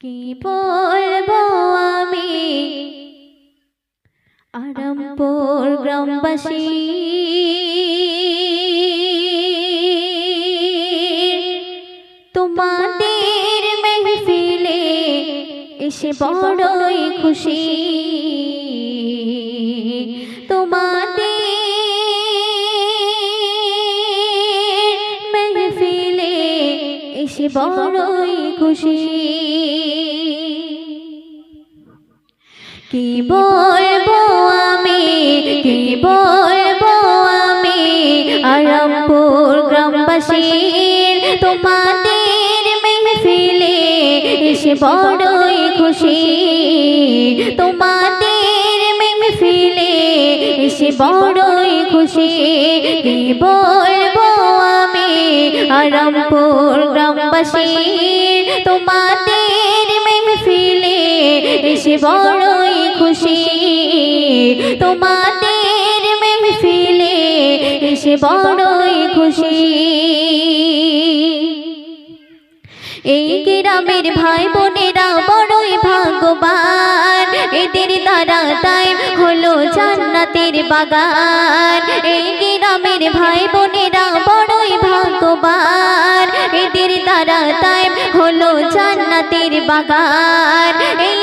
কি বলব আমি? আরামপুর গ্রামবাসী। তোমাদের মেহফিলে এসে বড়ই খুশি। তোমাদের মেহফিলে এসে বড়ই খুশি। কি বলব আমি? কি বলব আমি? আরামপুর গ্রামবাসীর তোমাদের মেহফিলে এসে বড়ই খুশি। তোমাদের মেহফিলে এসে বড়ই খুশি। কি বলব আমি? আরামপুর গ্রামবাসীর তোমাদের মেহফিলে এসে বড়ই খুশি তোমাদের মেহফিলে এসে বড়ই খুশি। এই গ্রামের ভাই বোনেরা বড়ই ভাগ্যবান। এদের দ্বারা তাই হলো জান্নাতের বাগান। এই গ্রামের ভাই বোনেরা বড়ই ভাগ্যবান। এদের দ্বারা তাই হলো জান্নাতের বাগান। এই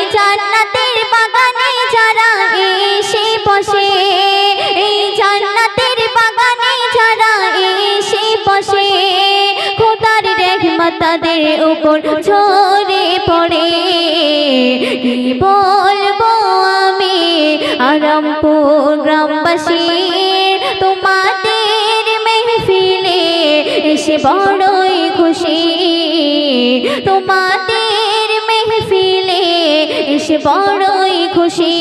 তাদের উপর ঝরে পড়ে। কি বলব আমি? আরামপুর গ্রামবাসী, তোমাদের মেহফিলে এসে বড়ই খুশি। তোমাদের মেহফিলে এসে বড়ই খুশি।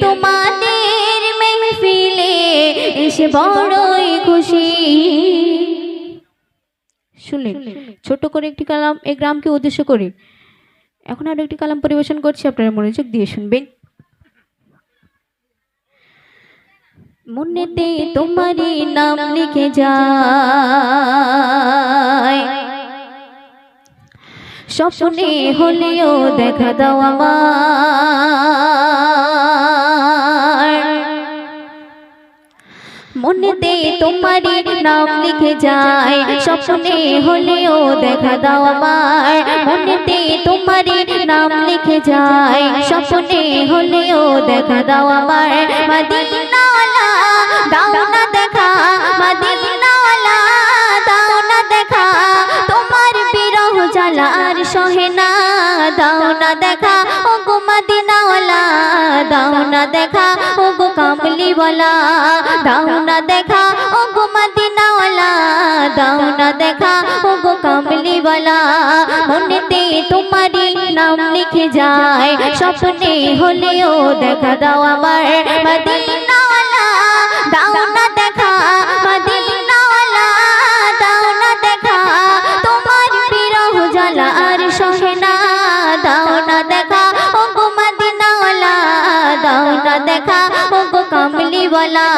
তোমাদের মেহফিলে এসে বড়ই খুশি। শুনলেন। ছোট করে একটি কালাম এই গ্রামকে উদ্দেশ্য করে। এখন আরও একটি কালাম পরিবেশন করছি আপনারা মনোযোগ দিয়ে শুনবেন। মনেতে তোমারই নাম লিখে যায়। স্বপ্নে হলেও দেখা দাও আমার মনেতে তোমারই নাম লিখে যায়। স্বপ্নে হলেও দেখা দাও আমার। মনেতে তোমারই নাম লিখে যায়। স্বপ্নে হলেও দেখা দাও আমার। মদিনাওয়ালা দাও না দেখা। মদিনাওয়ালা দাও না দেখা। তোমার বিরহ জ্বালা আর সহে না। দাও না দেখা। ও গো মদিনাওয়ালা দাও না দেখা। ও কামলিওয়ালা দাও না দেখা ও গো মদিনাওয়ালা, দাও না দেখা ও গো কামলিওয়ালা। মনেতে তোমারই নাম লিখে যায়, স্বপ্নে হলেও দেখা দাও আমার মদিনাওয়ালা। কামলিওয়ালা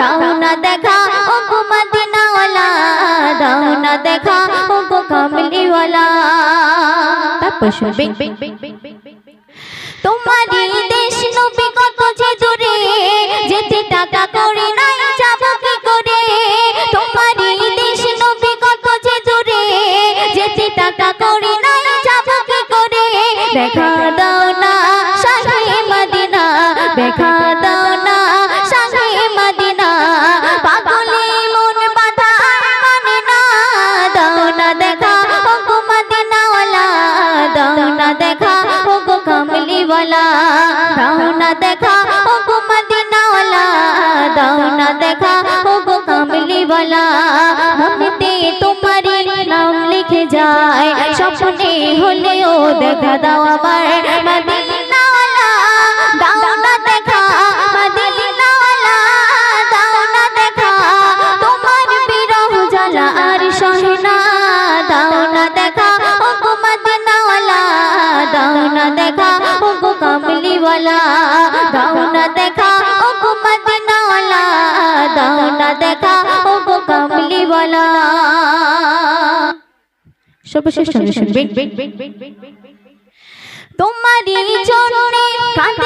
দাও না দেখা ও গো মদিনাওয়ালা দাও না দেখা ও গো কামলিওয়ালা তারপর শুনবেন তোমারই দেশ হলেও দেখা দাও আমার সর্বশেষ শুনবেন। তোমারই জন্য কাঁদে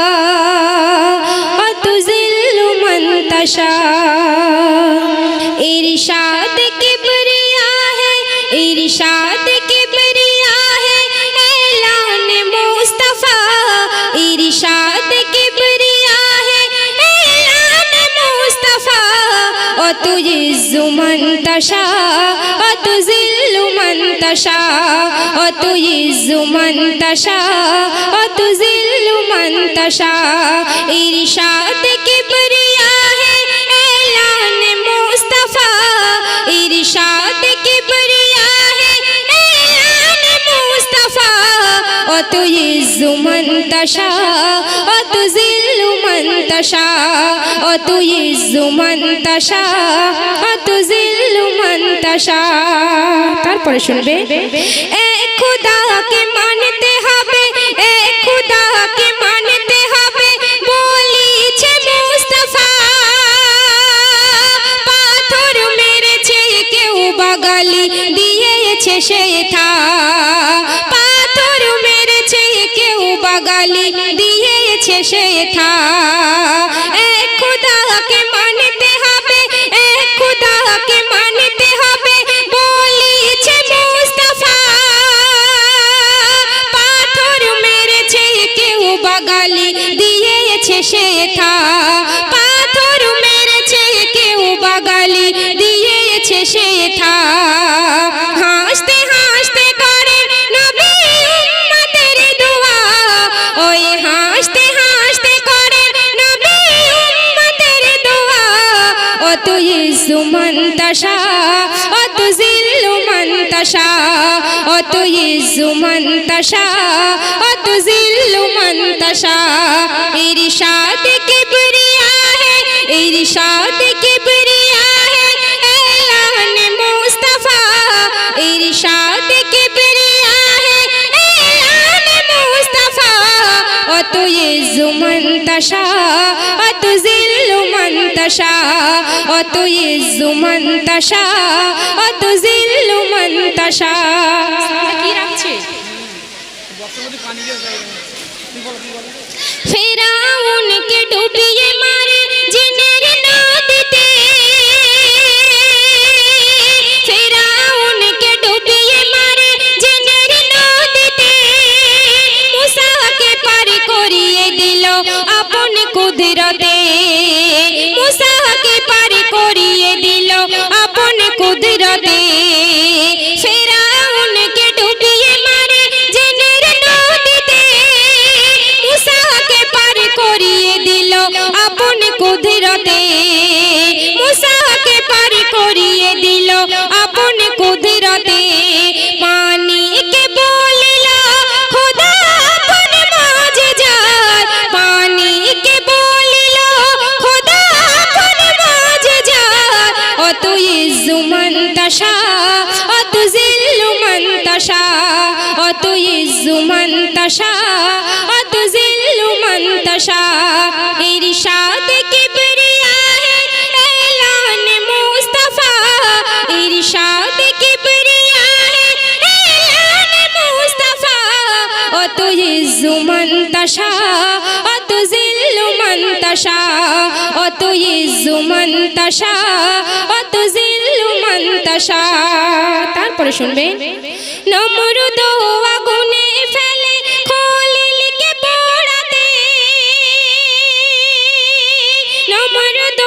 অতুইজু মন্তশা অতুজিল্লু মন্তশা ইরশাদ কিবলা মন্তশা অত من মন্তশা অত من মন্তশা অত من মন্তশা তারপরে শুনবে, এ খোদাকে মানতে হবে, এ খোদাকে মানতে হবে, বলিছে মুস্তাফা। পাথর মেরেছে, কেউ বাগালি দিয়েছে সে থা। বাগালি দিয়েছে সে থা। এ খোদাকে মানতে تشاء وتذل من تشاء وتعز من تشاء وتذل من تشاء ارشاد کبریا ہے ارشاد کبریا ہے اعلان مصطفی ارشاد کبریا ہے اعلان مصطفی وتعز من تشاء وتذل তশা অত ইজ্জু মান তশা অত জিল্লু মান তশা কি রাখছে ফেরাউনকে ডুবিয়ে মারে জিনের নদীতে। ফেরাউনকে ডুবিয়ে মারে জিনের নদীতে। পার করিয়ে দিল আপন কুদরতে। আপন কুদরতে ফেরাউনকে মুসাকে পার করিয়ে দিল আপন কুদরতে। মুসাকে পার করিয়ে দিল আপন তশা অত জিল্লুমন তশা অত ইজ্জুমন তশা অত জিল্লুমন তশা ইরশাদ কিবরিয়া হে এলান মুস্তাফা, ইরশাদ কিবরিয়া হে এলান মুস্তাফা অত ইজ্জুমন তশা তশা অত ইজু তশা অত জিল্লু তশা তারপরে শুনবে নমরুদ আগুনে ফেলে নমরুদ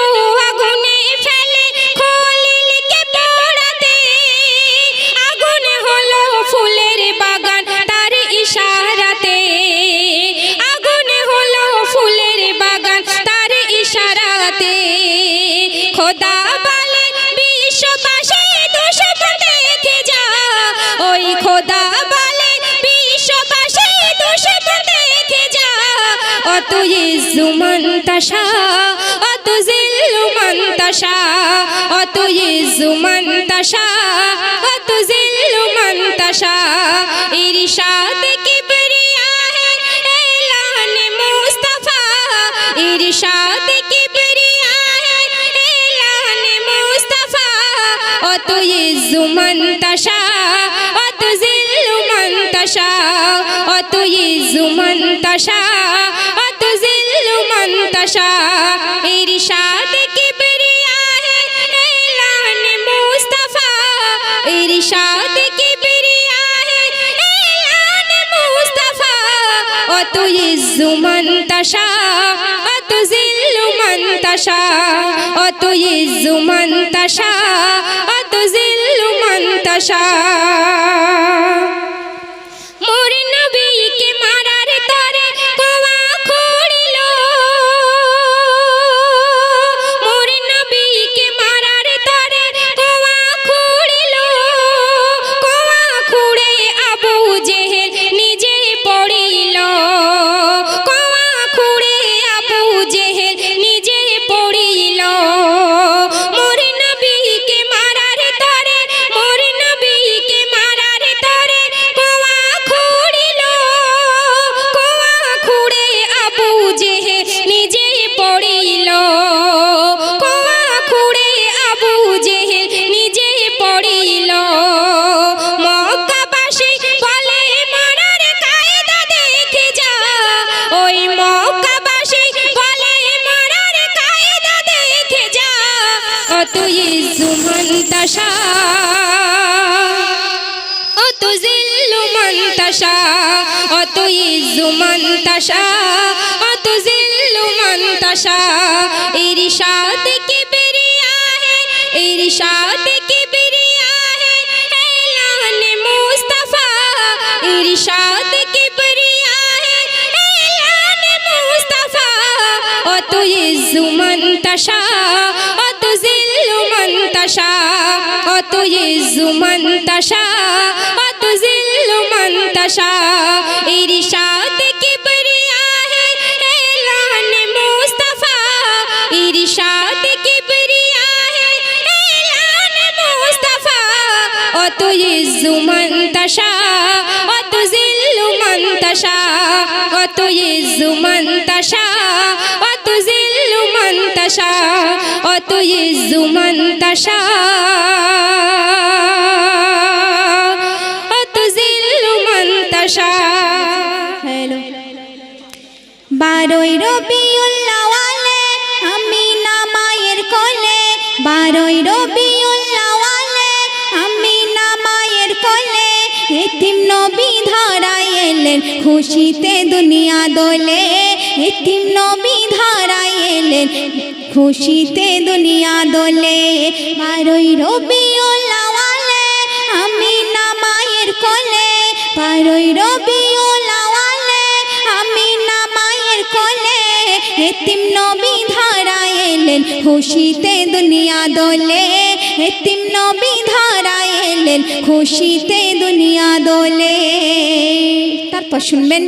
খোদা বলে, বিশ্ববাসী দোষটা দেখে যা। অত ইজুমান তাশা অত জিল্লুমান তাশা অত ইজুমান তাশা অত জিল্লুমান তাশা ইরশাদ কিবরিয়া হে, এলান মুস্তাফা। ইরশাদ কিবরিয়া হে, এলান মুস্তাফা। অত ইজুমান তাশা তশা অত ইজু মন তশা অত জিল্লু মন তশা ইরশাদ কিবরিয়া হে এলান মুস্তাফা। ইরশাদ কিবরিয়া হে এলান মুস্তাফা। অত ইজু মন তশা অত জিল্লু তশা অত ইজু মন তশা অত জিল্লু মন তশা من تشاء وتذل من تشاء وتعز من تشاء وتذل من تشاء ارشاد کبریا ہے اعلان مصطفی ارشاد کبریا ہے اعلان مصطفی وتعز من تشاء وتذل من تشاء وتعز من تشاء তাসা অত জুমান তাসা। অত জিল্লুমান তাসা। হ্যালো। বারোই রবিউল্লাওয়ালে আমি না মায়ের আমি না মায়ের কোলে। এতিম নবী ধরা এলেন খুশিতে দুনিয়া দোলে। এতিম নবী ধরা এলেন খুশিতে দুনিয়া দোলে, বারোই রবিউল্লাওয়ালে আমি না মায়ের কোলে। বারোই রবিউল্লাওয়ালে আমি না মায়ের কোলে। এতিম নবী ধারা এলেন, খুশিতে দুনিয়া দোলে। এতিম নবী ধারা এলেন, খুশিতে দুনিয়া দোলে। তারপর শুনবেন।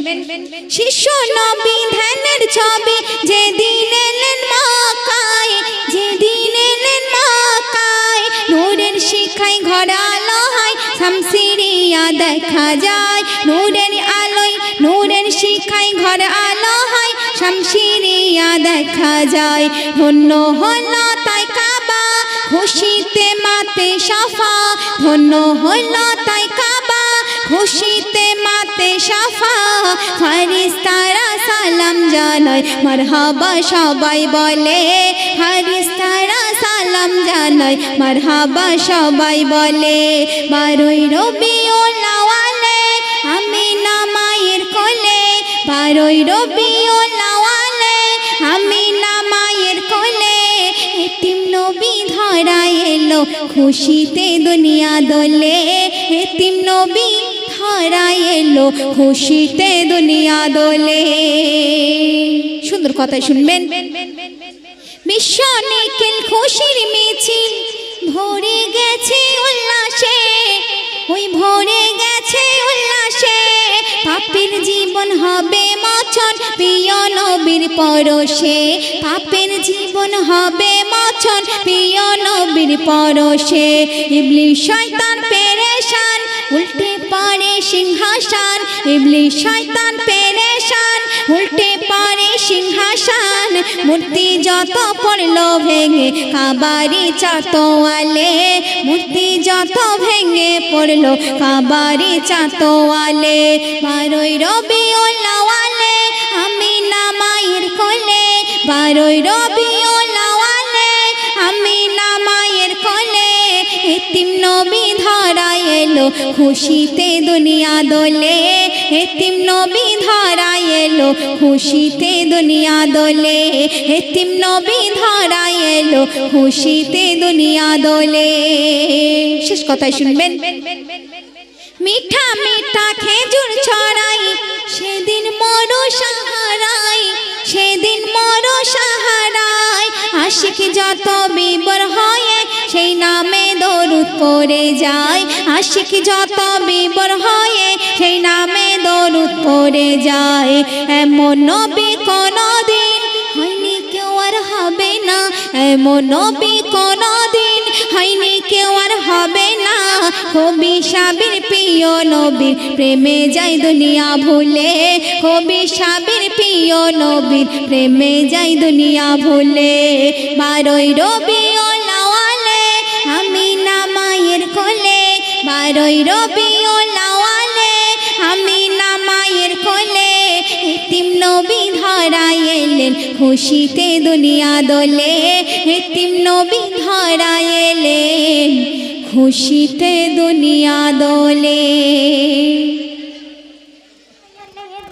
শিশু নবী ধ্যানের ছবি, যেদিন এলেন মাকায় যেদিন এলেন মাকায় নূরের শিখায় ঘর আলো হয়, শামসিরিয়া দেখা যায়, নূরের আলোয় নূরের শিখায় ঘর আলো হয়, শামসিরিয়া দেখা যায়, ধন্য হলো তাই কাবা, খুশিতে মাতে সাফা ধন্য হলো তাই খুশিতে মাতে সাফা হারিস তারা সালাম জানায়, মারহাবা সবাই বলে হারিস তারা সালাম জানায়, মারহাবা সবাই বলে, বারোই রবি ও লাওয়ালে আমি না মায়ের কোলে, বারোই রবি ও লাওয়ালে আমি না মায়ের কোলে, এতিম নবী ধরা এলো, খুশিতে দুনিয়া দোলে, এতিম নবী ধরা এলো খুশিতে দুনিয়া দোলে। সুন্দর কথা শুনবেন। বিশ্ব নিখিল খুশির মিছিল ভরে গেছে উল্লাসে। ওই ভরে গেছে উল্লাসে। পাপের জীবন হবে মচন প্রিয় নবীর পরশে। পাপের জীবন হবে মচন প্রিয় নবীর পরশে। ইবলিশ শয়তান পেরেশান উল্টে পড়ে সিংহাসন ইবলিশ শয়তান পেরেশান। উল্টে পড়ে সিংহাসন, মূর্তি যত পড়ল ভেঙে, কাবারি চাতোয়ালে। মূর্তি যত ভেঙে পড়ল, কাবারি চাতোয়ালে। বারোই রবি ওলাওয়ালে আমি না মায়ের কোলে। বারোই রবি এলো, খুশিতে দুনিয়া দোলে, এতিম নবী ধরা এলো, খুশিতে দুনিয়া দোলে, এতিম নবী ধরা এলো, খুশিতে দুনিয়া দোলে। শেষ কথাই শুনবেন। মিঠা মিঠা খেজুর ছড়াই, সেদিন মরো সাহারাই সেদিন মর সাহারায় আশিক যত বিবর হয় সেই নামে দরুদ পড়ে যায়। আশিক যত বিবর হয় সেই নামে দরুদ পড়ে যায়। এমন নবী আর হবে না, এমন নবী কোনদিন হয়নি কেউ আর হবে না। কবি সাবির প্রিয় নবীর প্রেমে যাই দুনিয়া ভুলে। কবি সাবির প্রিয় নবীর প্রেমে যাই দুনিয়া ভুলে। বারোই রবি ও আমি না মায়ের কোলে। বারোই রবি ও লাওয়ালে খুশিতে দুনিয়া দোলে, এতিম নবী ধরা এলেন খুশিতে দুনিয়া দোলে।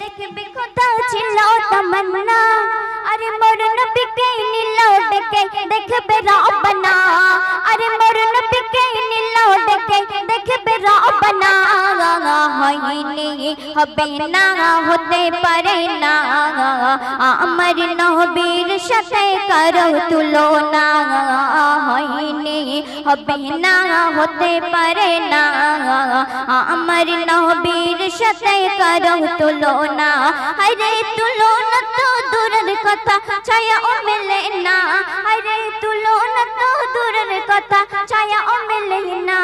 দেখবে কোথাও ছিল তমন্না, আরে মোর নবীকে নিল ডেকে দেখবে রবনা আরে মোর নবীকে নিল ডেকে দেখবে রবনা হয়নি হবে না হতে পারে না আমার নবীর সাথে করো তুলনা হয়নি হবে না হতে পারে না আমার নবীর সাথে করো তুলনা আরে তুলনা তো দূরের কথা ছায়া মেলে না আরে তুলনা তো দূরের কথা ছায়া ও মেলে না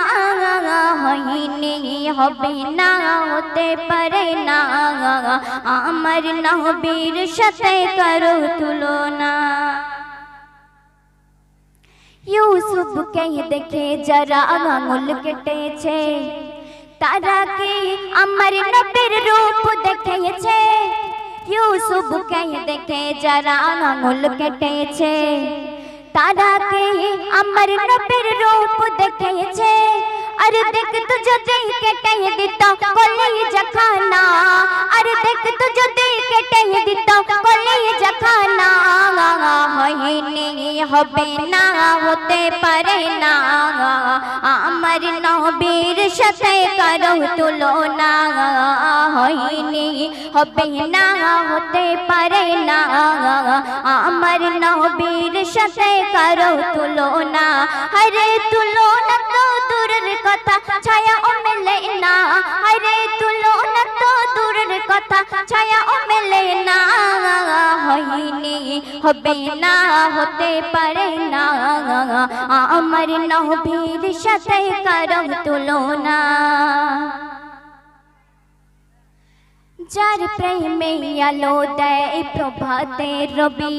হয়নি হবে না হতে পারে না আমার সাথে করো তুলনা ইউসুফকে দেখে যারা আঙুল কেটেছে তারা কি আমার নবীর রূপ দেখেছে ইউসুফকে দেখে যারা আঙুল কেটেছে তারা কে আমার নবীর রূপ দেখেছে? আরে দেখ তো যদি কেটে দিত কলি জখানা আরে দেখ তো যদি কেটে দিত কলি জখানা হয়নি হবে না হতে পারে না আমার নবীর সাথে করো তুলনা হয়নি হবে না হতে পারে না আমার নবীর সাথে করো তুলনা আরে তুলনা তো দূরের কথা, ছায়া ও মেলে না। আরে তুলনা তো দূরের কথা, ছায়া ও মেলে না। হয়নি, হবে না, হতে পারে না। আমার নবীর সাথে করো তুলনা। যার প্রেমে আলো দেয় প্রভাতে রবি,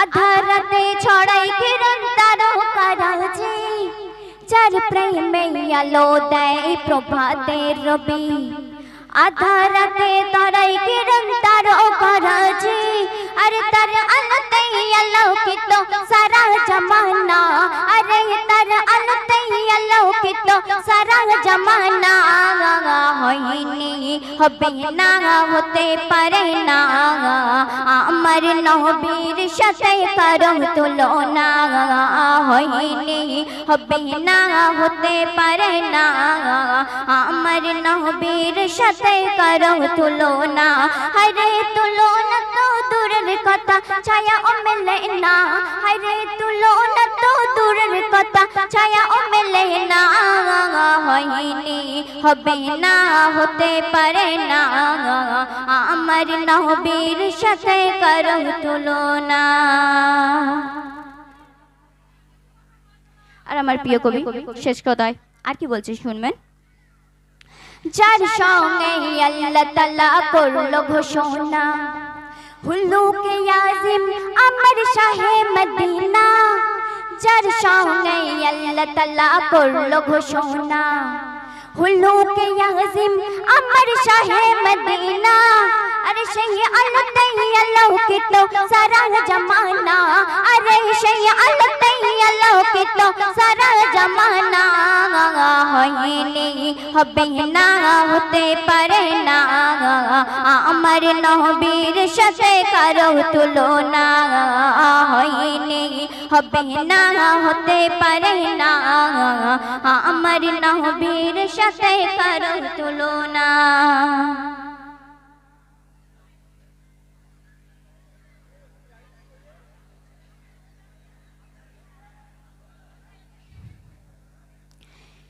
আধারাতে ছড়াই কিরণ তারকারাজি। যার প্রেমে আলো দেয় প্রভাতে রবি আধারাতে তরাই কিরণ তারকারাজি আরে তার আলোতে আলোকিত সারা জমানা। আরে তার আলোতে আলোকিত সারা জমানা। হয়নি, হবে না, হতে পারে না। আমার নবীর সাথে করম তুলনা। হয়নি, হবে না, হতে পারে না। আমার নবীর সাথে করম তুলনা। হরে তো দূরের কথা, ছায়া ও মেলে না। হরে তো দূরের কথা, ছায়া ও মেলে না। হবে না, হতে পারে না। আমার সাথে করো আর আমার প্রিয় কবি, শেষ কথায় আর কি বলছে শুনবেন? যার সঙ্গে আল্লাহ তালা করল ঘোষণা। হুল্লুকে আজিম আমার শাহে মদিনা। যার সঙ্গে আল্লাহ তালা করল ঘোষণা। হুল্লুকে আজিম আমার শাহে মদিনা। আরে সেই আল্লাহ আল্লাহ কে তো সারা জমানা আরে সেই আল্লাহ আল্লাহ কে তো সারা জমানা হয়নি হবে না হতে পারে না আমার নবীর সাথে কারও তুলনা হয়নি হবে না হতে পারে না আমার নবীর সাথে কারও তুলনা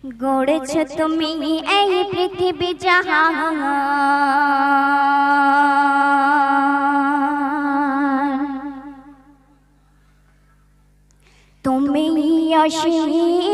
গড়েছ তুমি এই পৃথিবী জাহান তুমি অসীম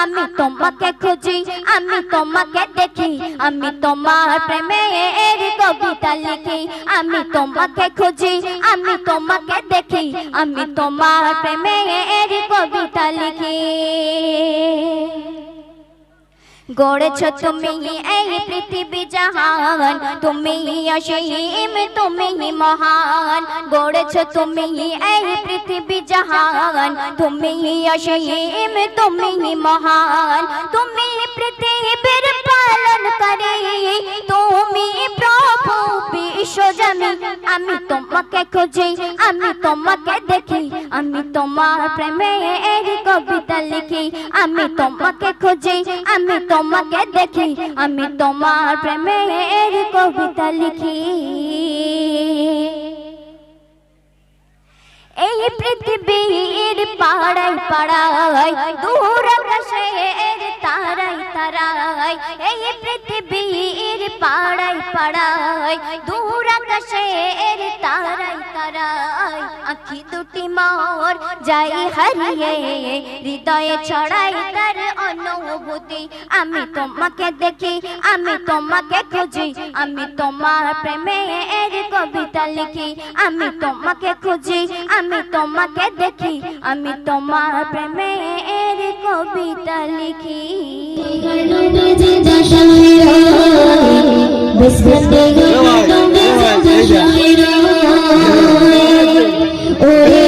আমি তোমাকে খুঁজি, আমি তোমাকে দেখি, আমি তোমার প্রেমের কবিতা লিখি। আমি তোমাকে খুঁজি, আমি তোমাকে দেখি, আমি তোমার প্রেমের কবিতা লিখি। গড়েছ তুমি এই পৃথিবী জাহান, তুমি অসীম, তুমি মহান। গড়েছ তুমি এই পৃথিবী জাহান, তুমি অসীম, তুমি মহান। তুমি পৃথিবীর পালন করে তুমি প্রভু বিশ্বজমি আমি তোমাকে খুঁজি, আমি তোমাকে দেখি, আমি তোমার প্রেমের কবিতা লিখি। আমি তোমাকে খুঁজি, আমি তোমাকে দেখি আমি তোমার প্রেমের কবিতা লিখি। এই পৃথিবীর পাড়াই পাড়াই দূর আকাশের তারাই তারাই এই পৃথিবীর পাড়াই পাড়াই দূর তারাই তারাই আখি দুটি মোর যাই হারিয়ে, হৃদয়ে ছড়াই তার অনুভূতি। আমি তোমাকে দেখি, আমি তোমাকে খুঁজি, আমি তোমার প্রেমের কবিতা লিখি। আমি তোমাকে খুঁজি আমি তোমাকে দেখি আমি তোমার প্রেমের কবিতা লিখি। ওরে